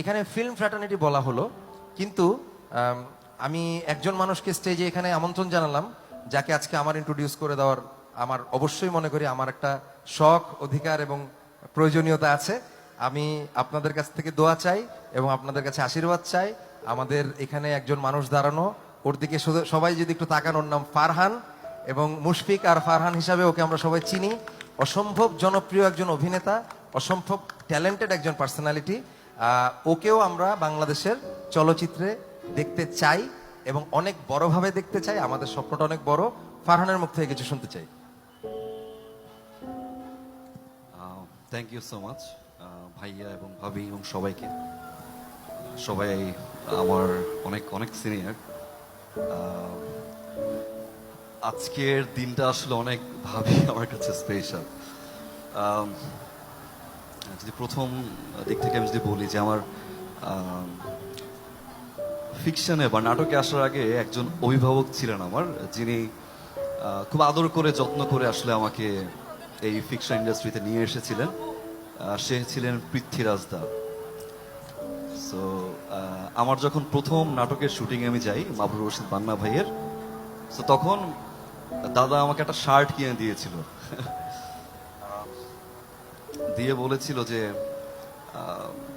এখানে film fraternity বলা হলো, কিন্তু, আমি একজন মানুষকে স্টেজে এখানে আমন্ত্রণ জানালাম, যাকে আজকে আমার ইন্ট্রোডিউস করে দেওয়ার আমার অবশ্যই মনে করি আমার একটা শখ, অধিকার এবং প্রয়োজনীয়তা আছে। আমি আপনাদের কাছ থেকে দোয়া চাই এবং আপনাদের কাছে আশীর্বাদ চাই। আমাদের এখানে একজন মানুষ দাঁড়ানো, ওর দিকে সবাই যদি একটু তাকান, ওর নাম ফারহান এবং মুশফিক আর ফারহান হিসাবে ওকে আমরা সবাই চিনি। অসম্ভব জনপ্রিয় একজন অভিনেতা, অসম্ভব ট্যালেন্টেড একজন পার্সোনালিটি ওকেও আমরা বাংলাদেশের চলচ্চিত্রে দেখতে চাই এবং অনেক বড়ভাবে দেখতে চাই। আমাদের স্বপ্নটা অনেক বড়। ফারহানের মুখ থেকে কিছু শুনতে চাই। থ্যাংক ইউ সো মাচ ভাইয়া এবং ভাবি এবং সবাইকে। সবাই আমার অনেক অনেক সিনিয়র আজকের দিনটা আসলে অনেক ভাবি আমার কাছে স্পেশাল যদি প্রথম দিক থেকে আমি যদি বলি যে আমার ফিকশনে বা নাটকে আসার আগে একজন অভিভাবক ছিলেন আমার, যিনি খুব আদর করে, যত্ন করে আসলে আমাকে এই ফিকশন ইন্ডাস্ট্রিতে নিয়ে এসেছিলেন। সে ছিলেন পৃথ্বীরাজ দা। সো আমার যখন প্রথম নাটকের শুটিং আমি যাই মাবরুর রশিদ বান্না ভাইয়ের তো তখন দাদা আমাকে একটা শার্ট কিনে দিয়েছিল। দিয়ে বলেছিল যে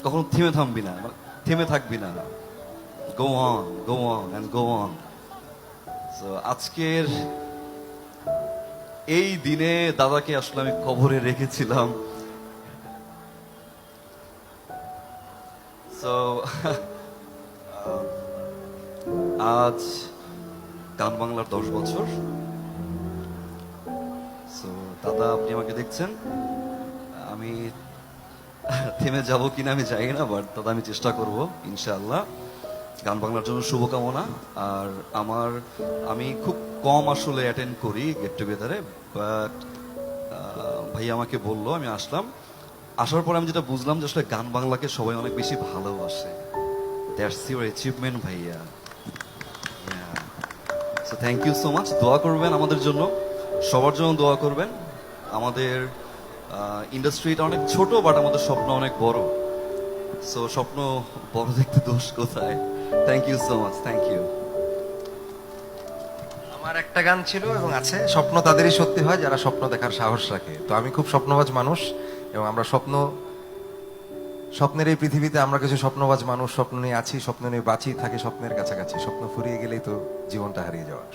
কখনো থেমে থামবি না মানে থেমে থাকবি না। Go on go on and go on তো আজকের এই দিনে দাদাকে আসলে আমি কবরে রেখেছিলাম। তো আজ গান বাংলার দশ বছর। সো দাদা, আপনি আমাকে দেখছেন? আমি থেমে যাব কিনা আমি জানি না বাট দাদা আমি চেষ্টা করব, ইনশাআল্লাহ। গান বাংলার জন্য শুভকামনা। আর আমার, আমি খুব কম আসলে অ্যাটেন্ড করি গেট টুগেদারে বাট ভাই আমাকে বলল, আমি আসলাম। আসার পর আমি যেটা বুঝলাম যে আসলে গান বাংলাকে সবাই অনেক বেশি ভালোবাসে। দ্যাটস ইউর অ্যাচিভমেন্ট ভাইয়া। থ্যাংক ইউ সো মাচ দোয়া করবেন আমাদের জন্য। সবার জন্য দোয়া করবেন। আমাদের ইন্ডাস্ট্রিটা অনেক ছোট বাট আমাদের স্বপ্ন অনেক বড়। সো স্বপ্ন বড় দেখতে দোষ কোথায়? Thank you so much thank you আমার একটা গান ছিল এবং আছে, স্বপ্ন তাদেরই সত্যি হয় যারা স্বপ্ন দেখার সাহস রাখে। তো আমি খুব স্বপ্নবাজ মানুষ এবং আমরা স্বপ্ন, স্বপ্নের এই পৃথিবীতে আমরা কিছু স্বপ্নবাজ মানুষ, স্বপ্ন নিয়ে আছি, স্বপ্ন নিয়ে বাঁচি, থাকি স্বপ্নের কাছাকাছি। স্বপ্ন ফুরিয়ে গেলেই তো জীবনটা হারিয়ে যাওয়া।